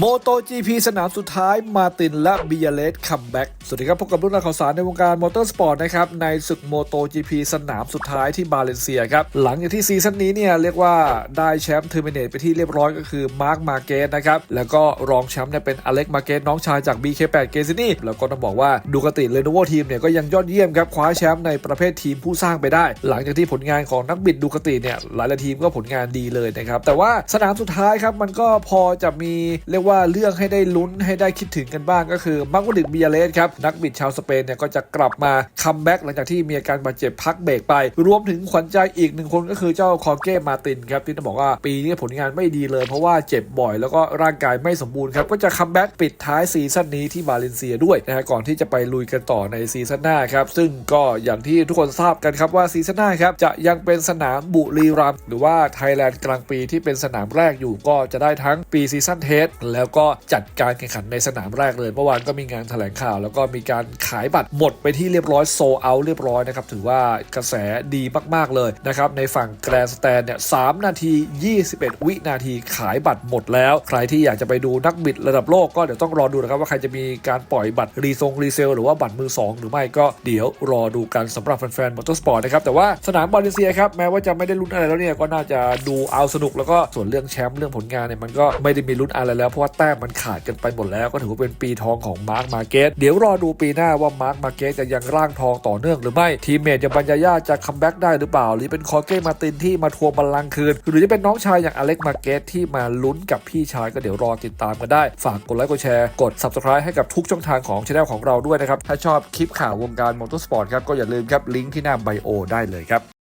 โมโต GP สนามสุดท้ายมาตินและบิยเลสคัมแบ็กสวัสดีครับ พบกับรุ่นราวข่าวสารในวงการมอเตอร์สปอร์ตนะครับ ในศึกโมโต GP สนามสุดท้ายที่บาเลนเซียครับ หลังจากที่ซีซั่นนี้เนี่ย เรียกว่าได้แชมป์เทอร์มินเนตไปที่เรียบร้อยก็คือมาร์คมาเกสนะครับ แล้วก็รองแชมป์เนี่ยเป็นอเล็กมาเกสน้องชายจาก BK8 เกซินี่แล้วก็ต้องบอกว่าดูกติเลโนโวทีมเนี่ยก็ยังยอดเยี่ยมครับคว้าแชมป์ในประเภททีมผู้สร้างไปได้ หลังจากที่ผลงานของนักบิดดูกติเนี่ยหลายๆทีมก็ผลงานดีเลยนะครับแต่ว่าสนามสุดท้ายครับมันก็พอจะมีเรียกว่าเรื่องให้ได้ลุ้นให้ได้คิดถึงกันบ้างก็คือมาร์กวดิตบิยเลสครับนักบิดชาวสเปนเนี่ยก็จะกลับมาคัมแบ็กหลังจากที่มีอาการบาดเจ็บพักเบรกไป รวมถึงขวัญใจอีกหนึ่งคนก็คือเจ้าคอร์เก้มาตินครับที่ต้องบอกว่าปีนี้ผลงานไม่ดีเลย เพราะว่าเจ็บบ่อยแล้วก็ร่างกายไม่สมบูรณ์ครับก็จะคัมแบ็กปิดท้ายซีซั่นนี้ที่บาเลนเซียด้วยนะฮะก่อนที่จะไปลุยกันต่อในซีซั่นหน้าครับซึ่งก็อย่างที่ทุกคนทราบกันครับว่าซีซั่นหน้าครับจะยังเป็นสนามบุรีรัมย์หรือว่าไทยแลนด์กลางปีที่เป็นสนามแรกอยู่ก็จะได้ทั้งปีซีซั่นเทสแล้วก็จัดการแข่งขันในสนามแรกเลย เมื่อวานก็มีงานแถลงข่าว แล้วก็มีการขายบัตรหมดไปที่เรียบร้อยโซเอาเรียบร้อยนะครับถือว่ากระแสดีมากๆเลยนะครับในฝั่งแกรนสแตนเนี่ยสนาที 21 วินาทีขายบัตรหมดแล้ว ใครที่อยากจะไปดูนักบิดระดับโลกก็เดี๋ยวต้องรอดูนะครับว่าใครจะมีการปล่อยบัตรรีทรงรีเซลหรือว่าบัตรมือ 2 หรือไม่ก็เดี๋ยวรอดูกันสำหรับแฟนๆมอเตอร์สปอร์ตนะครับแต่ว่าสนามบาเลนเซียครับแม้ว่าจะไม่ได้ลุ้นอะไรแล้วเนี่ยก็น่าจะดูเอาสนุกแล้วก็ส่วนเรื่องแชมป์เรื่องผลงานเนี่ยมันก็ไม่ได้มีลุ้นอะไรแล้วเพราะว่าแต้มมันขาดกันไปหมดแล้วก็ถือว่าเป็นปีทองของมาร์คมาเกตเดี๋ยวรอดูปีหน้าว่ามาร์คมาเกตจะยังร่างทองต่อเนื่องหรือไม่ ทีมเมทอย่างบัญญาญาจะคัมแบ็กได้หรือเปล่า หรือเป็นคอเก้มาตินที่มาทวงบัลลังคืน หรือจะเป็นน้องชายอย่างอเล็กมาเกตที่มาลุ้นกับพี่ชายก็เดี๋ยวรอติดตามกันได้ ฝากกดไลค์กดแชร์กด subscribe ให้กับทุกช่องทางของช anel ของเราด้วยนะครับถ้าชอบคลิปข่าววงการมอเตอร์สปอร์ตครับก็อย่าลืมครับลิงก์ที่หน้าไบโอได้เลยครับ